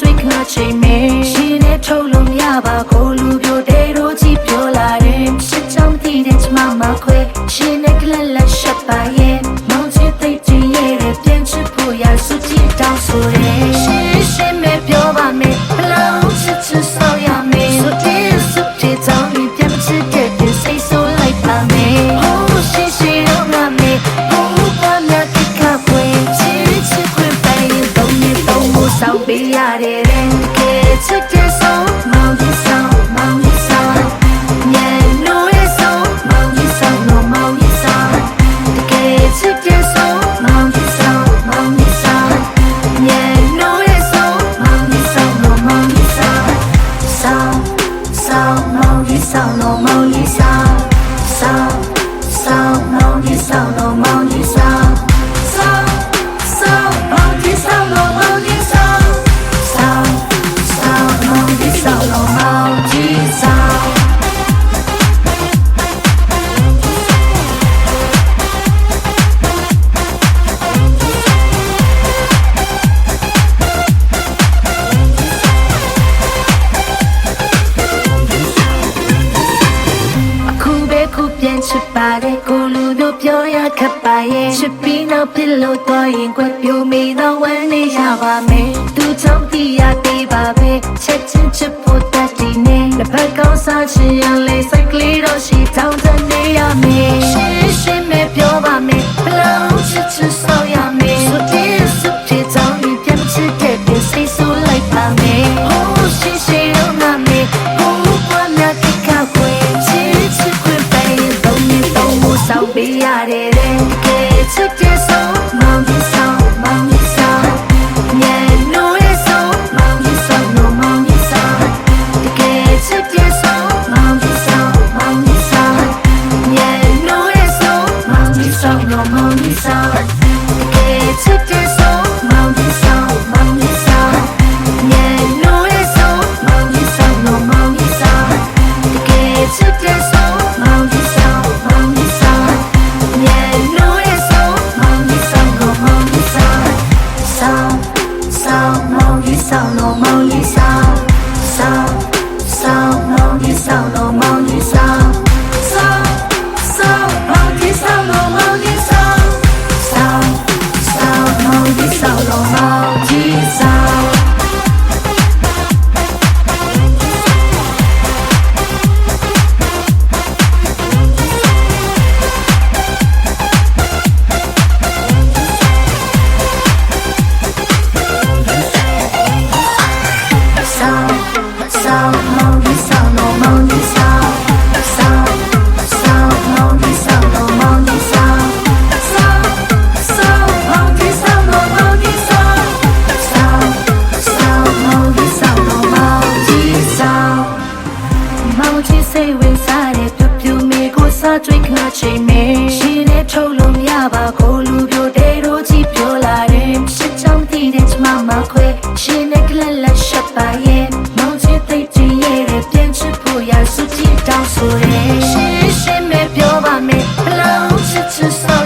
တွေ့ခါချိန်မဲရှင်နဲ့ထုတ်လို့ရပါကိုလူပြိုတဲတို့ကြီးပြောလာတယ်ရှစ်ချောင်းတည်တဲ့ချမမခွဲရှင်နဲ့ကလလရှက်ပါရဲ့ ကဲချစ် ခုပြန်ချစ်ပါတယ်ကိုလူမျိုးပြောရခက်ပါရဲ့ချစ်ပြီးနောက်ပြလို့တော့ရင်ကွယ်ပြိုမိတော့ဝမ်းနေရပါမယ်သူချောင်းတီးရသေးပါပဲချက်ချင်းချစ်ဖို့တတ်ဒီနေလက်ဖက်ကောင်းစားချင်ရလေစိတ်ကလေးတော့ရှိတော ပေးရတယ်တဲ့ကဲချစ်တဲ့ဆုံးမောင်ကြီးဆောင်မောင်ကြီးဆောင်ညနိုးရဲ့ဆုံးမောင်ကြီးဆောင်တော့မောင်ကြီးဆောင်တကယ်ချစ်တဲ့ဆုံးမောင်ကြီးဆောင်မောင်ကြီးဆောင်ညနိုးရဲ့ဆုံးမောင်ကြီးဆောင်တော့မောင်ကြီးဆောင်တကယ်ချစ်တဲ့ တွေ့ခါချိန်မဲရှင်နဲ့ထုတ်လို့မရပါကိုလူပြိုတဲတို့ကြီးပြောလာတယ်ရှစ်ချောင်းတည်တဲ့ချမမခွဲရှင်နဲ့ကလလရှက်ပါရဲ့မောင်ချစ်သိတ်ကြီးရဲ့ပြန်ချစ်ဖို့ရစုကြည့်တောင်းဆိုတယ်ရှင်ရှင်မဲ့ပြောပါမယ်ဘလို့ချစ်ချစ်ဆော